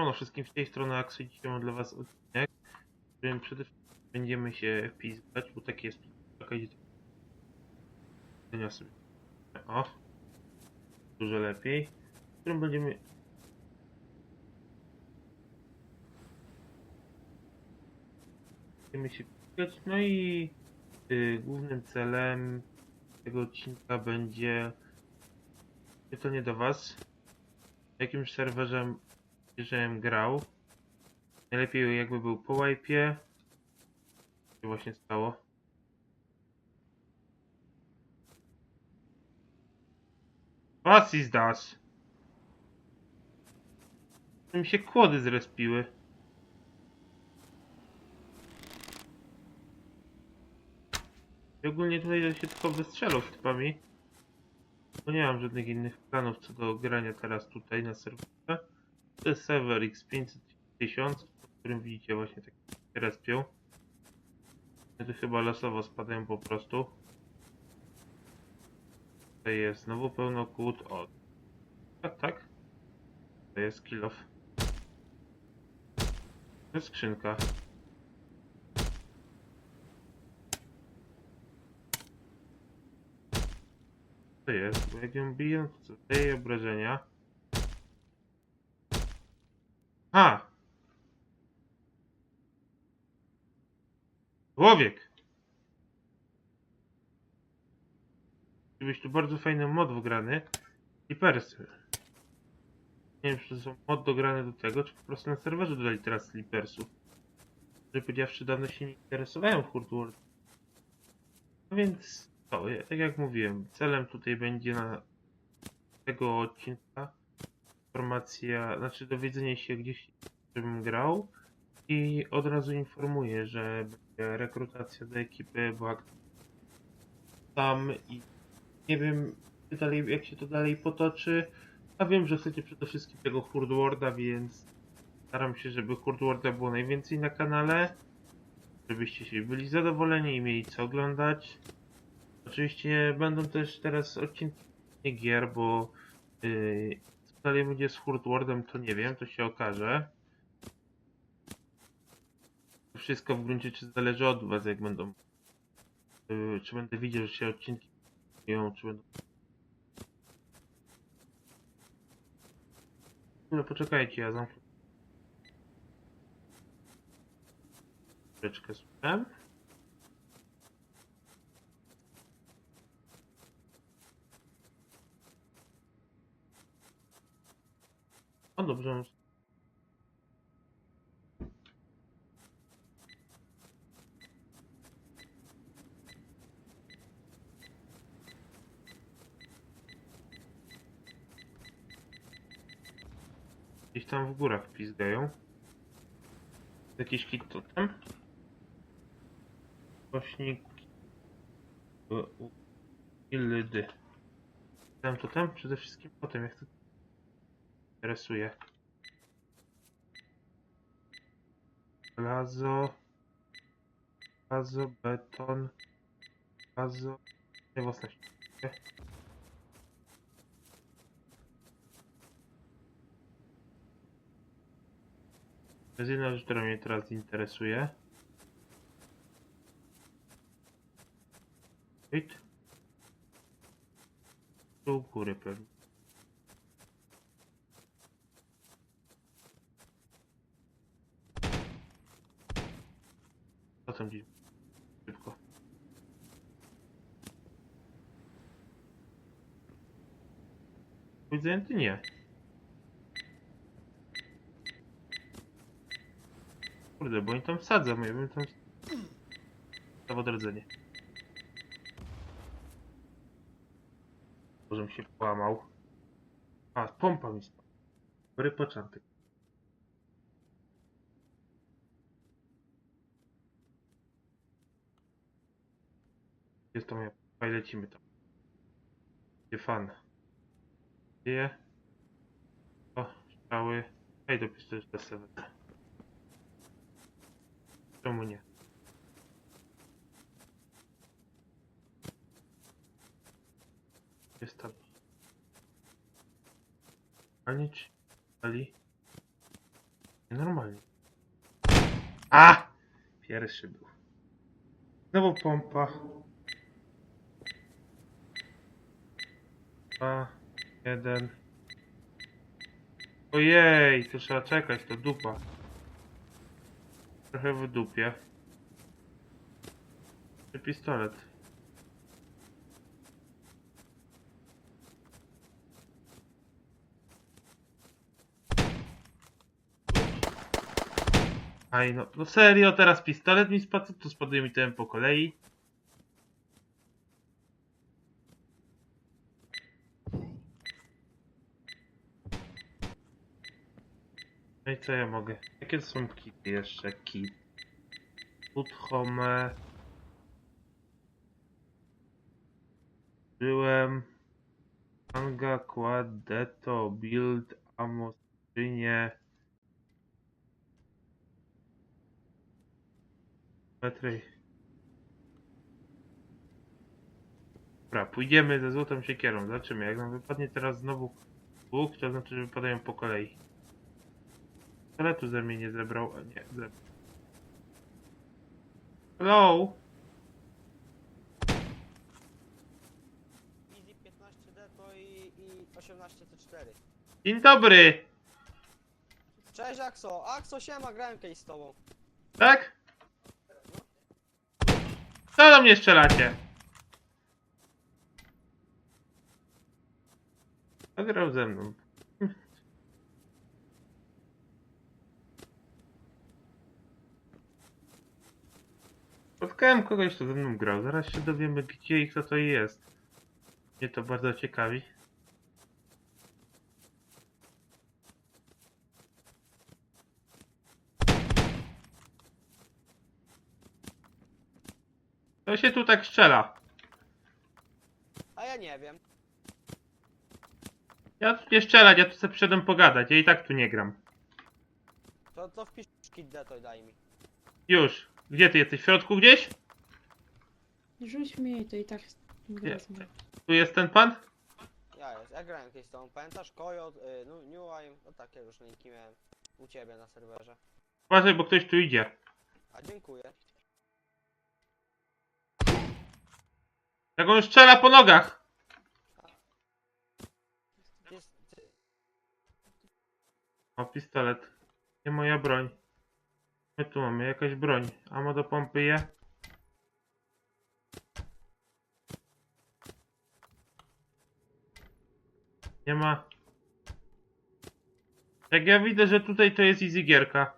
Siemano wszystkim z tej strony Axel. Dzisiaj mam dla was odcinek, w którym przede wszystkim będziemy się pizgać, bo takie jest taka idzie sobie. O, dużo lepiej. W którym będziemy będziemy się pizgać. No i y, głównym celem tego odcinka będzie pytanie do was. W jakimś serwerze żebym grał. Najlepiej jakby był po wipe'ie. Co właśnie stało? Was is das? Mi się kłody zrespiły. I ogólnie tutaj się tylko wystrzelał z typami. Bo nie mam żadnych innych planów co do grania teraz tutaj na serwerze. To jest serwer X500 1000, w którym widzicie właśnie takie respią. Tu chyba losowo spadają po prostu. Tutaj jest znowu pełno kłód. O, tak, tak. To jest kill off. To jest skrzynka. To jest, bo jak ją biję, to obrażenia. A! Człowiek! Gdybyś tu bardzo fajny mod wgrany. Slipersy. Nie wiem, czy to są mod dograne do tego, czy po prostu na serwerze dodali teraz slipersów. Że powiedziawszy, dawno się nie interesowałem Hurt World. No więc, to, tak jak mówiłem, celem tutaj będzie na tego odcinka informacja, znaczy dowiedzenie się gdzieś, żebym grał i od razu informuję, że będzie rekrutacja do ekipy, ak- tam i nie wiem dalej, jak się to dalej potoczy, a wiem, że chcecie przede wszystkim tego Hurdwarda, więc staram się, żeby Hurdwarda było najwięcej na kanale, żebyście się byli zadowoleni i mieli co oglądać. Oczywiście będą też teraz odcinki gier, bo yy, dalej będzie z Hurdwardem, to nie wiem, to się okaże. Wszystko w gruncie rzeczy zależy od was, jak będą. Yy, czy będę widział, że się odcinki dzieją, czy będą. No poczekajcie, ja zamknę. Chwileczkę słucham. Dobrze. Gdzieś tam w górach pizgają. Jakiś hit totem? Głośnik. Ildy. Tam totem? Przede wszystkim potem, jak to interesuje. Żelazo. Żelazo, beton. Żelazo. Nie własność. To jest jedna rzecz, która mnie teraz interesuje. Wait. Tu góry pewnie. Tam gdzieś? Szybko. Widzę, ty nie. Kurde, bo oni tam wsadzą, ja bym tam... To odrodzenie. Może mi się połamał. A, pompa mi spadła. Dobry początek. Jest to moja... Dawaj, lecimy tam. Gdzie fan? Gdzie? O, strzały. Ej, dopisz też bez serwera. Czemu nie? Jest tam. A nic. Ali. Normalnie. A! Pierwszy był. Znowu pompa. Dwa, jeden. Ojej, to trzeba czekać, to dupa. Trochę w dupie. Pistolet. Aj no, no serio, teraz pistolet mi spadł, to spaduje mi ten po kolei. No i co ja mogę? Jakie są kity jeszcze? Kit. Food home. Byłem. Manga, quad, deto, build, ammo, skrzynie. Metry. Dobra, pójdziemy ze złotą siekierą. Zobaczymy. Jak nam wypadnie teraz znowu łuk, to znaczy, że wypadają po kolei. Pistoletu ze mnie nie zebrał, a nie, zebrał. Hello? Easy 15D to i, i 18 C4. Dzień dobry! Cześć Axo! Axo siema, grałem kiedyś z tobą. Tak? Co do mnie strzelacie? Zagrał ze mną. Spotkałem kogoś, kto ze mną grał. Zaraz się dowiemy, gdzie i kto to jest. Mnie to bardzo ciekawi. To się tu tak strzela. A ja nie wiem. Ja tu nie strzelać, ja tu sobie przyszedłem pogadać. Ja i tak tu nie gram. To, to wpisz kit to daj mi. Już. Gdzie ty jesteś? W środku gdzieś? Rzuć mi to i tak wezmę. Tu jest ten pan? Ja jest, ja grałem kiedyś z tobą. Pamiętasz Kojot, y, nu- New Aim? No takie różniki miałem u ciebie na serwerze. Uważaj, bo ktoś tu idzie. A dziękuję. Jak on strzela po nogach. Jest, ty, O, pistolet. Nie moja broń. My tu mamy jakaś broń. Amo do pompy je. Nie ma. Jak ja widzę, że tutaj to jest easy gierka.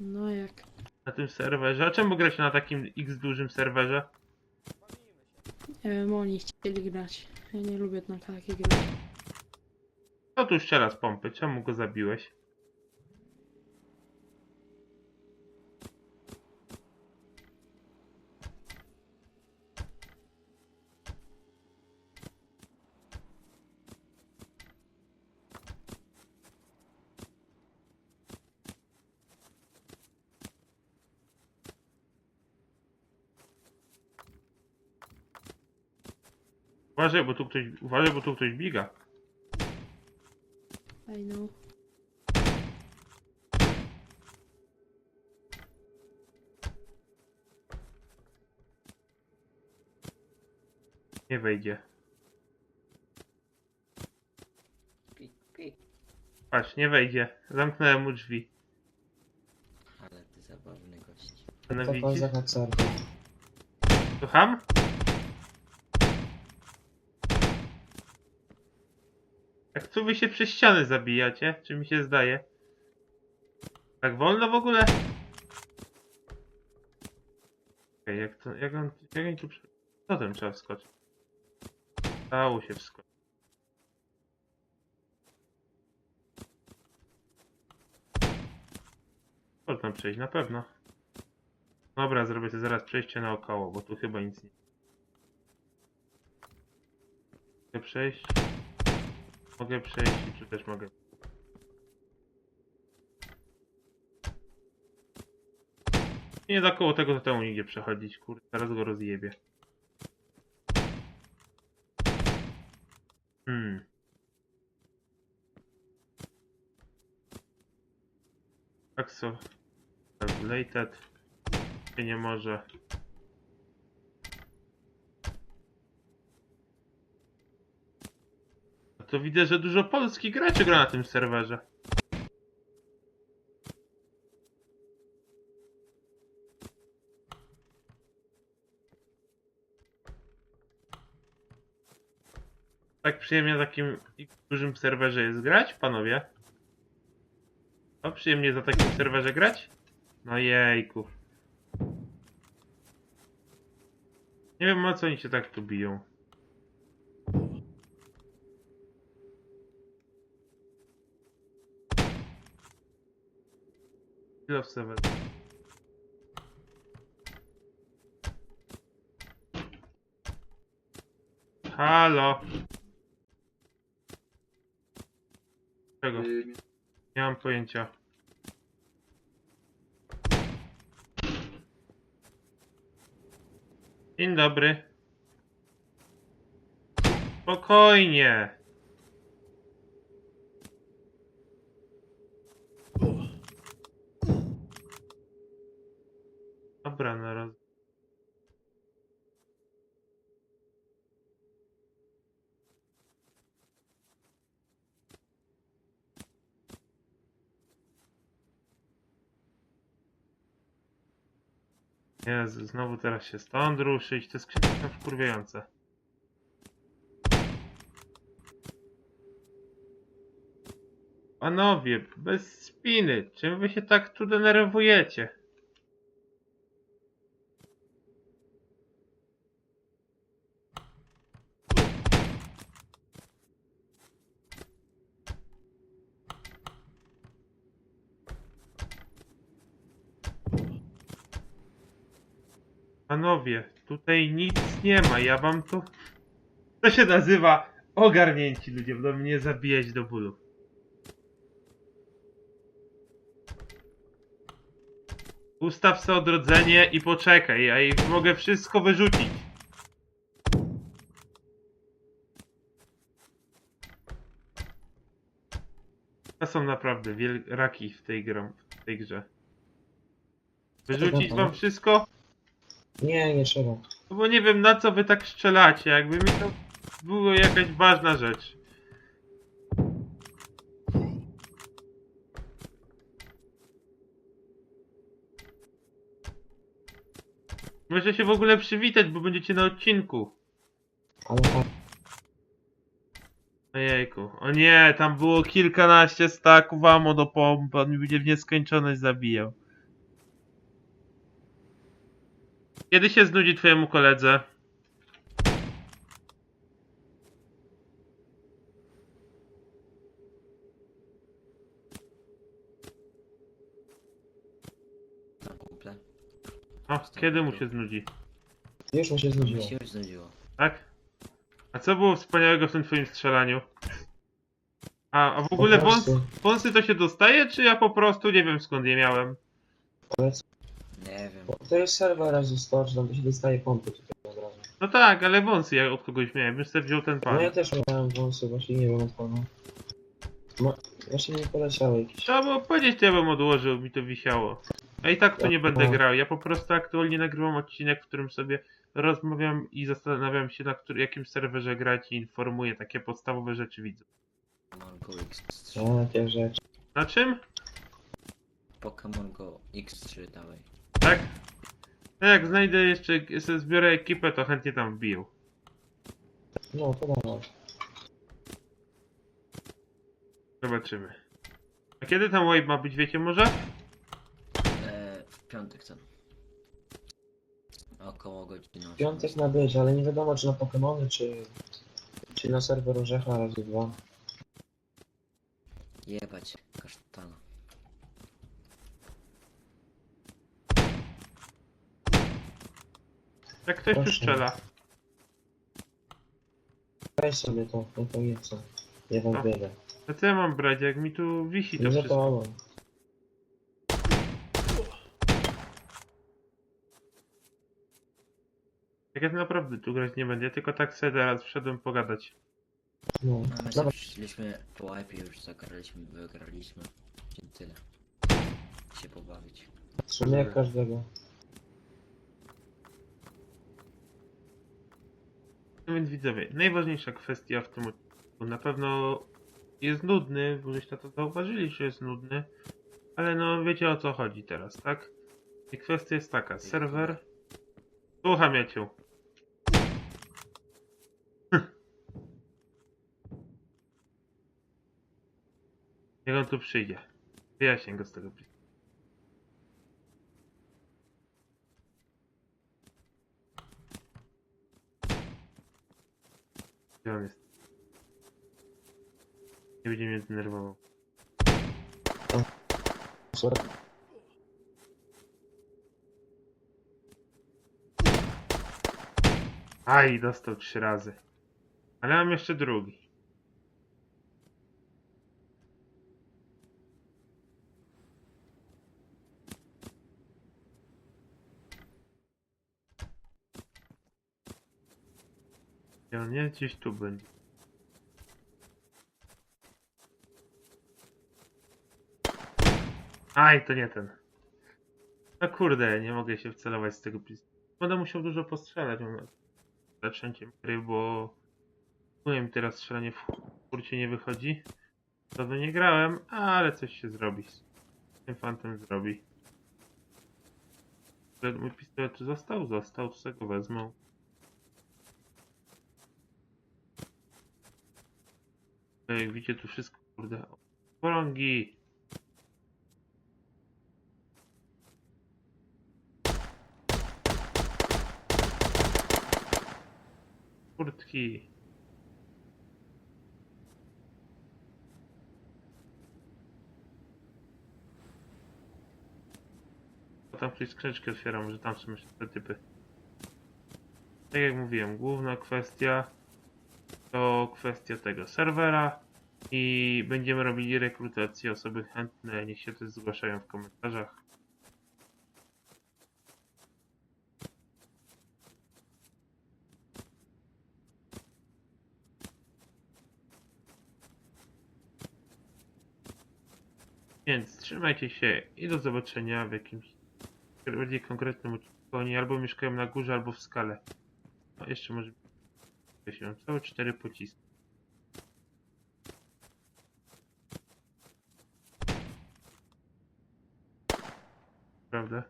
No jak. Na tym serwerze. A czemu gra się na takim x dużym serwerze? Nie wiem, oni chcieli grać. Ja nie lubię na takie gry. Kto tu strzela z pompy? Czemu go zabiłeś? Uważaj, bo tu ktoś, uważaj, bo tu ktoś biga. I know. Nie wejdzie. Pik, pik. Patrz, nie wejdzie. Zamknąłem mu drzwi. Ale ty zabawny gość. To No widzisz? poza serwer. Słucham? Tu wy się przez ściany zabijacie? Czy mi się zdaje? Tak wolno w ogóle? Okej, jak to, jak on, jak on tu. Co tam trzeba wskoczyć? Dało się wskoczyć. Można przejść, na pewno. Dobra, zrobię sobie zaraz przejście naokoło, bo tu chyba nic nie... Przejść? Mogę przejść tu też mogę. Nie da koło tego temu nigdzie przechodzić, kurde, teraz go rozjebie. Hmm. Axo. Calculated. Się nie może. To widzę, że dużo polskich graczy gra na tym serwerze. Tak przyjemnie na takim dużym serwerze jest grać, panowie? No przyjemnie za takim serwerze grać? No jejku. Nie wiem o co oni się tak tu biją. Kill seven. Halo. Czego? Nie mam pojęcia. Dzień dobry. Spokojnie. Dobra, raz. Jezu, znowu teraz się stąd ruszyć, te skrzynki są wkurwiające. Panowie, bez spiny, czym wy się tak tu denerwujecie? Panowie, tutaj nic nie ma, ja wam tu... To się nazywa ogarnięci ludzie, będą mnie zabijać do bólu. Ustaw sobie odrodzenie i poczekaj, ja ich mogę wszystko wyrzucić. To są naprawdę wiel- raki w tej, w tej grze. Wyrzucić wam wszystko? Nie, nie trzeba. No bo nie wiem na co wy tak strzelacie, jakby mi to była jakaś ważna rzecz. Możecie się w ogóle przywitać, bo będziecie na odcinku. Ale tak, Ojejku. O nie, tam było kilkanaście staków ammo do pompy, on mi będzie w nieskończoność zabijał. Kiedy się znudzi twojemu koledze? Na kumple. O, kiedy mu się znudzi? już mu się Mi znudziło. się już znudziło. Tak? A co było wspaniałego w tym twoim strzelaniu? A, a w ogóle wąs, prostu. wąsy to się dostaje, czy ja po prostu nie wiem skąd je miałem? Ale co? Nie wiem. Bo To jest serwer razu 100, czy tam to się dostaje pompy tutaj od razu. No tak, ale wąsy ja od kogoś miałem, bym sobie wziął ten pan. No ja też miałem wąsy, właśnie nie wiem od kogo. No, właśnie mi poleciały jakieś. Trzeba było powiedzieć, to ja bym odłożył, mi to wisiało. A i tak to nie będę grał, ja po prostu aktualnie nagrywam odcinek, w którym sobie rozmawiam i zastanawiam się na który, jakim serwerze grać i informuję takie podstawowe rzeczy widzę. Pokémon Go X3. No, takie rzeczy. Na czym? Pokémon Go X3 dawaj. Tak? No jak znajdę jeszcze, sobie zbiorę ekipę, to chętnie tam wbiję. No, to dawaj. Zobaczymy. A kiedy tam wave ma być, wiecie może? E, w piątek ten. Około godziny W piątek ma być, ale nie wiadomo czy na Pokémony, czy, czy na serwer Orzecha razy dwa. Jebać kasztana. Jak ktoś tu Proszę. strzela. Weź sobie to, no to nie co. Ja wam No. biegę. A co ja mam brać, jak mi tu wisi to Nie wszystko? to mam. Jak ja naprawdę tu grać nie będę, ja tylko tak sobie teraz wszedłem pogadać. No, A my dobra. przyszliśmy po łapie już zagraliśmy, wygraliśmy. I tyle. się pobawić. W sumie jak każdego. No więc widzowie, najważniejsza kwestia w tym odcinku na pewno jest nudny, bo żeście to zauważyli, że jest nudny, ale no wiecie o co chodzi teraz, tak? I kwestia jest taka, serwer... Słucham ja cię. Jak on tu przyjdzie? Wyjaśnię go z tego pliku. On jest? Nie będzie mnie denerwował. Sorry. Aj, dostał trzy razy. Ale mam jeszcze drugi. Jest? Gdzieś tu będzie. Aj, to nie ten. No kurde, nie mogę się wcelować z tego pis. Będę musiał dużo postrzelać. Zaczęciem gry, bo powiem teraz strzelanie w kurcie nie wychodzi. By nie grałem, ale coś się zrobi. Z tym fantem zrobi. Mój pistolet został? Został, to sobie go wezmę. Jak widzicie tu wszystko, kurde. Porągi! Kurtki. Tam ktoś skrzyneczkę otwiera, może tam są jeszcze te typy. Tak jak mówiłem, główna kwestia to kwestia tego serwera i będziemy robili rekrutację. Osoby chętne niech się też zgłaszają w komentarzach. Więc trzymajcie się i do zobaczenia w jakimś bardziej konkretnym odcinku. Oni albo mieszkają na górze, albo w skale. No jeszcze może. Mam całe cztery pociski. Prawda?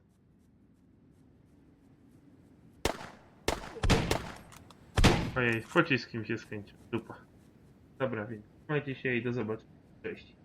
Ojej, pocisk mi się skończył. Dupa. Dobra, więc trzymajcie się i do zobaczenia. Cześć.